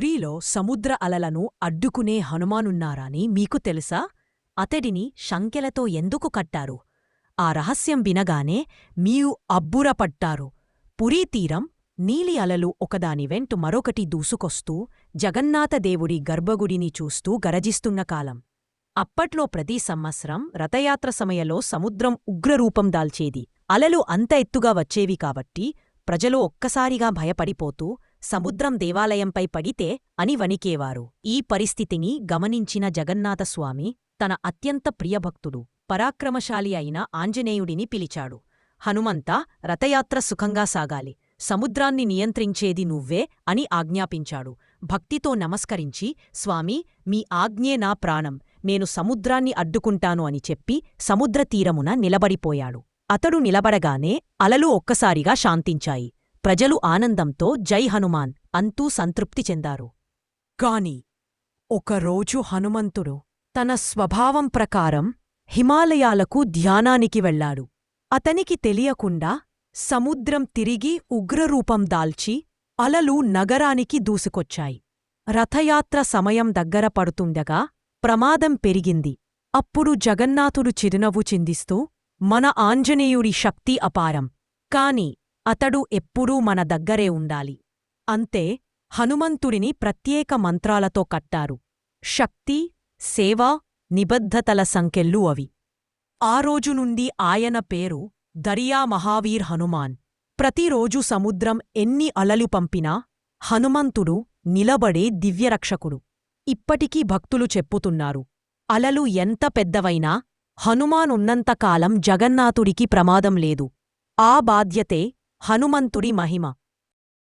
పురీలో సముద్ర అలలను అడ్డుకునే హనుమానున్నారాని మీకు తెలుసా? అతడిని శంకెలతో ఎందుకు కట్టారు? ఆ రహస్యం వినగానే మీరు అబ్బురపట్టారు పురీ తీరం నీలి అలలు ఒకదాని వెంటు మరొకటి దూసుకొస్తూ జగన్నాథదేవుడి గర్భగుడిని చూస్తూ గరజిస్తున్న కాలం. అప్పట్లో ప్రతి సంవత్సరం రథయాత్ర సమయంలో సముద్రం ఉగ్రరూపం దాల్చేది. అలలు అంత ఎత్తుగా వచ్చేవి కాబట్టి ప్రజలు ఒక్కసారిగా భయపడిపోతూ సముద్రం దేవాలయంపై పడితే అని వణికేవారు. ఈ పరిస్థితిని గమనించిన జగన్నాథస్వామి తన అత్యంత ప్రియభక్తుడు పరాక్రమశాలి అయిన ఆంజనేయుడిని పిలిచాడు. హనుమంతా రథయాత్ర సుఖంగా సాగాలి. సముద్రాన్ని నియంత్రించేది నువ్వే అని ఆజ్ఞాపించాడు. భక్తితో నమస్కరించి స్వామీ మీ ఆజ్ఞే నా ప్రాణం. నేను సముద్రాన్ని అడ్డుకుంటాను అని చెప్పి సముద్రతీరమున నిలబడిపోయాడు. అతడు నిలబడగానే అలలు ఒక్కసారిగా శాంతించాయి. ప్రజలు ఆనందంతో జై హనుమాన్ అంతూ సంతృప్తి చెందారు. కాని ఒకరోజు హనుమంతుడు తన స్వభావం ప్రకారం హిమాలయాలకు ధ్యానానికి వెళ్ళాడు అతనికి తెలియకుండా సముద్రం తిరిగి ఉగ్రరూపం దాల్చి అలలు నగరానికి దూసుకొచ్చాయి. రథయాత్ర సమయం దగ్గర పడుతుండగా ప్రమాదం పెరిగింది. అప్పుడు జగన్నాథుడు చిరునవ్వు చిందిస్తూ మన ఆంజనేయుడి శక్తి అపారం. కాని అతడు ఎప్పుడూ మన దగ్గరే ఉండాలి. అంతే హనుమంతుడిని ప్రత్యేక మంత్రాలతో కట్టారు. శక్తి సేవ నిబద్ధతల సంకెళ్ళు అవి. ఆ రోజు నుండి ఆయన పేరు దరియా మహావీర్ హనుమాన్. ప్రతిరోజు సముద్రం ఎన్ని అలలు పంపినా హనుమంతుడు నిలబడే దివ్యరక్షకుడు. ఇప్పటికీ భక్తులు చెప్పుతున్నారు అలలు ఎంత పెద్దవైనా హనుమానున్నంతకాలం జగన్నాథుడికి ప్రమాదం లేదు. ఆ బాధ్యతే హనుమంతుడి మహిమ